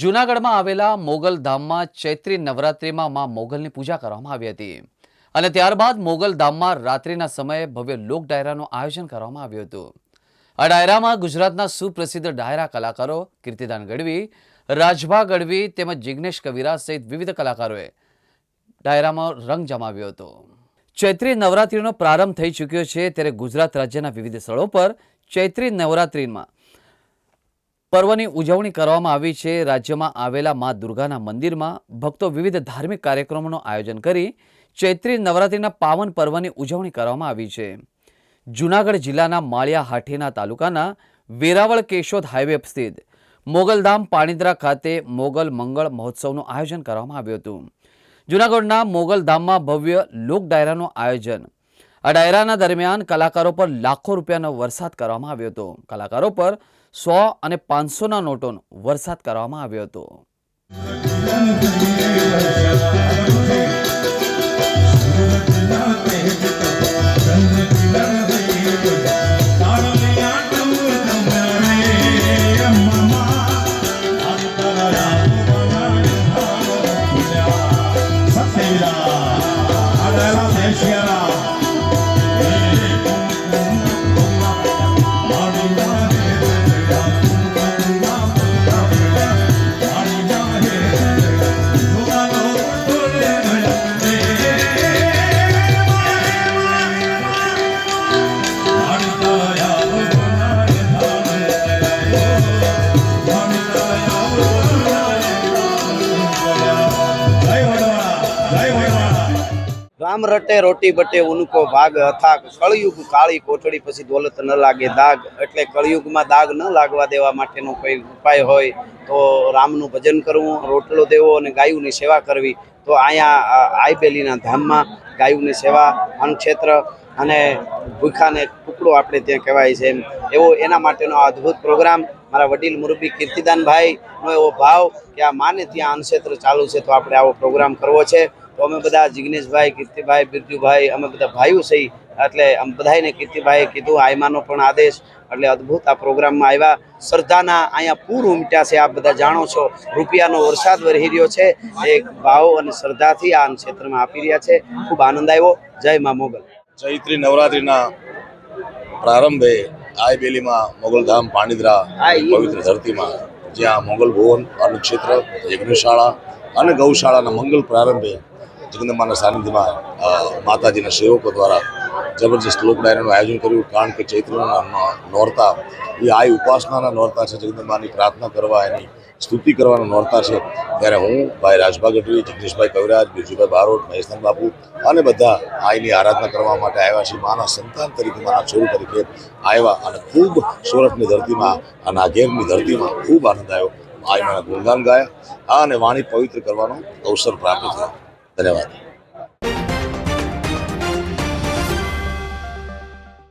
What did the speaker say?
જૂનાગઢમાં આવેલા મોગલ ધામમાં ચૈત્રી નવરાત્રિમાં માં મોગલની પૂજા કરવામાં આવી હતી. અને ત્યારબાદ મોગલ ધામમાં રાત્રિના સમયે ભવ્ય લોક ડાયરાનું આયોજન કરવામાં આવ્યું હતું. આ ડાયરામાં ગુજરાતના સુપ્રસિદ્ધ ડાયરા કલાકારો કીર્તિદાન ગઢવી, રાજભા ગઢવી તેમજ જિગ્નેશ કવિરા સહિત વિવિધ કલાકારોએ ડાયરામાં રંગ જમાવ્યો હતો. ચૈત્રી નવરાત્રિનો પ્રારંભ થઈ ચૂક્યો છે ત્યારે ગુજરાત રાજ્યના વિવિધ સ્થળો પર ચૈત્રી નવરાત્રિમાં પર્વની ઉજવણી કરવામાં આવી છે. રાજ્યમાં આવેલા મા દુર્ગાના મંદિરમાં ભક્તો વિવિધ ધાર્મિક કાર્યક્રમોનું આયોજન કરી ચૈત્રી નવરાત્રિના પાવન પર્વની ઉજવણી કરવામાં આવી છે. જૂનાગઢ જિલ્લાના માળિયા હાઠીના તાલુકાના વેરાવળ કેશોદ હાઈવે સ્થિત મોગલધામ પાણીદ્રા ખાતે મોગલ મંગળ મહોત્સવનું આયોજન કરવામાં આવ્યું હતું. જૂનાગઢના મોગલધામમાં ભવ્ય લોક ડાયરાનું આયોજન આ ડાયરાના દરમિયાન કલાકારો પર લાખો રૂપિયાનો વરસાદ કરવામાં આવ્યો હતો. કલાકારો પર સો અને પાંચસોના નોટોનો વરસાદ કરવામાં આવ્યો હતો. રામ રટે, રોટી બટે, ઉનકો ભાગ અથાક કળયુગ કાળી કોઠડી પછી દોલત ન લાગે દાગ. એટલે કળયુગમાં દાગ ન લાગવા દેવા માટેનો કોઈ ઉપાય હોય તો રામનું ભજન કરવું, રોટલો દેવો અને ગાયુની સેવા કરવી. તો અહીંયા આઈબેલીના ધામમાં ગાયુની સેવા અન્નક્ષેત્ર અને ભૂખાને ટુકડો આપણે ત્યાં કહેવાય છે એમ. એવો એના માટેનો અદ્ભુત પ્રોગ્રામ. મારા વડીલ મુરબી કીર્તિદાનભાઈનો એવો ભાવ કે આ માને ત્યાં અન્નક્ષેત્ર ચાલુ છે તો આપણે આવો પ્રોગ્રામ કરવો છે. તો અમે બધા જિગ્નેશભાઈ કીર્તિભાઈ બિરજુભાઈ અમે બધા ભાઈઓ સહી એટલે આમ બધાને કીર્તિભાઈએ કીધું આયમાનો પણ આદેશ. એટલે અદ્ભુત આ પ્રોગ્રામમાં આવ્યા. શ્રદ્ધાના અહીંયા પૂર ઉમટ્યા છે આપ બધા જાણો છો. રૂપિયાનો વરસાદ વરહી રહ્યો છે. એક ભાવ અને શ્રદ્ધાથી આ ક્ષેત્રમાં આપી રહ્યા છે. ખૂબ આનંદ આવ્યો. જય મા મોગલ. ચૈત્રી નવરાત્રિના પ્રારંભે આયબેલીમાં મોગલધામ મોગલ ધામ ઈ. પવિત્ર ધરતીમાં જ્યાં મોગલ ભુવન અન્નક્ષેત્ર યજ્ઞશાળા અને ગૌશાળાના મંગલ પ્રારંભે જગદંબાના સાનિધ્યમાં માતાજીના સેવકો દ્વારા જબરજસ્ત લોક ડાયરાનું આયોજન કર્યું, કારણ કે ચૈત્રના નોરતા, એ આ ઉપાસનાના નોરતા છે, જગદંબાની પ્રાર્થના કરવા, એની સ્તુતિ કરવાના નોરતા છે. ત્યારે હું, ભાઈ રાજભા ગઢવી જગદીશભાઈ કવિરાજ બિરજુભાઈ બારોટ મહેશનાથ બાપુ અને બધા આઈની આરાધના કરવા માટે આવ્યા છે માના સંતાન તરીકે, માના છોડ તરીકે આવ્યા અને ખૂબ સુરતની ધરતીમાં અને આ ગેમની ધરતીમાં ખૂબ આનંદ આવ્યો. આઈ માના ગુણગાન ગાયા. અને વાણી પવિત્ર કરવાનો અવસર પ્રાપ્ત થયો. ధన్యవాదాలు